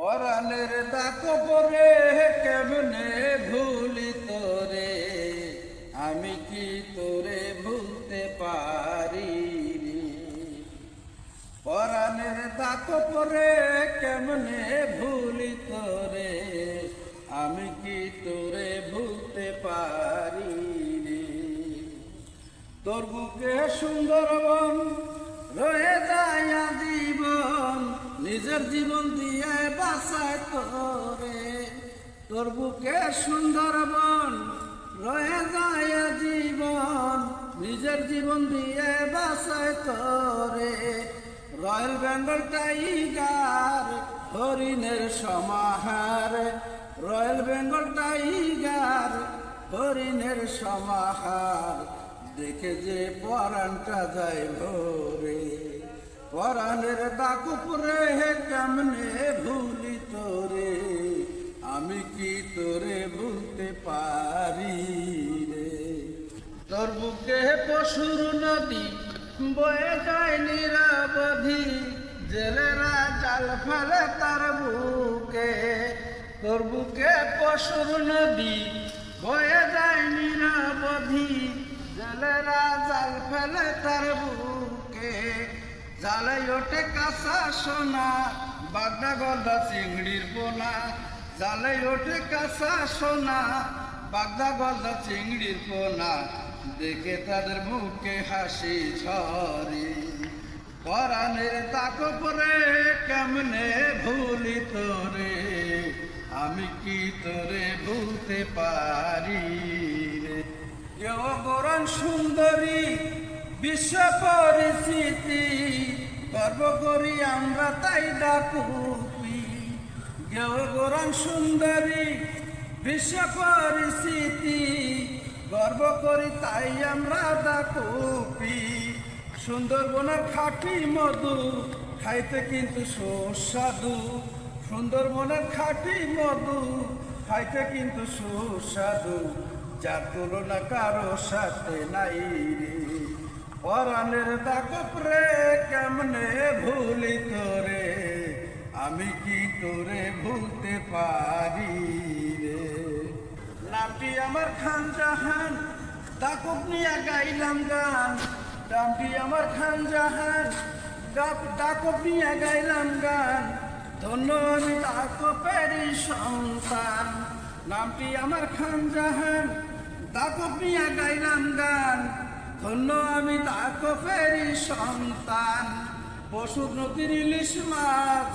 পরাণের দাক পরে কেমনে ভুলি তোরে? আমি কি তোরে ভুলতে পারি? পরাণের দাক পরে কেমনে ভুলি তোরে? আমি কি তোরে ভুলতে পারি তোর বুকে সুন্দরবন রয়ে যায় জীবন নিজের জীবন দিয়ে বাসায় তোরে। তোর বুকে সুন্দরবন রয়ে যায় জীবন। নিজের জীবন দিয়ে বাসায় তোরে। রয়্যাল বেঙ্গল টাইগার, হরিণের সমাহার। রয়্যাল বেঙ্গল টাইগার, হরিণের সমাহার। দেখে যে পরাণটা যায় ভোরে। পরাণের ডাকুপুরে কেমনে ভুলি তোরে? আমি কি তোরে ভুলতে পারি রে? তোর বুকে পশুর নদী, বয়ে যায় নিরাবধি। জেলেরা জাল ফেলে তার বুকে। তোর বুকে পশুর নদী, বয়ে যায় নিরাবধি। জেলেরা জাল ফেলে তার বুকে। জালে ওঠে কাঁচা সোনা, বাগদা গলদা চিংড়ির পোনা। জালে ওঠে কাঁচা সোনা, বাগদা গলদা চিংড়ির পোনা। দেখে তাদের মুখে হাসি ঝরে। পরাণের তাক পরে কেমনে ভুলি তোরে? আমি কি তোরে ভুলতে পারি রে? গরণ সুন্দরী বিশ্ব পরিস্থিতি গর্ব করি আমরা তাই ডাকুপি গরণ সুন্দরী বিশ্ব পরিস্থিতি গর্ব করি তাই আমরা ডাকুপি সুন্দরবনের খাঁটি মধু, খাইতে কিন্তু সুস্বাদু। সুন্দরবনের খাঁটি মধু, খাইতে কিন্তু সুস্বাদু। যার তুলনা কারও সাথে নাই রে। পরাণের দাকপরে কেমনে ভুলি তোরে? আমি কি তোরে ভুলতে পারি রে? নামটি আমার খান জাহান দাকুব নিয়ে গাইলাম গান। নামটি আমার খান জাহান দাকুব নিয়ে গাইলাম গান। ধন্য আমি দাকপেরই সন্তান, নামটি আমার খান জাহান দাকুব নিয়ে গাইলাম গান। ধন্য আমি দাকপেরই সন্তান। পশু নদীর ইলিশ মাছ।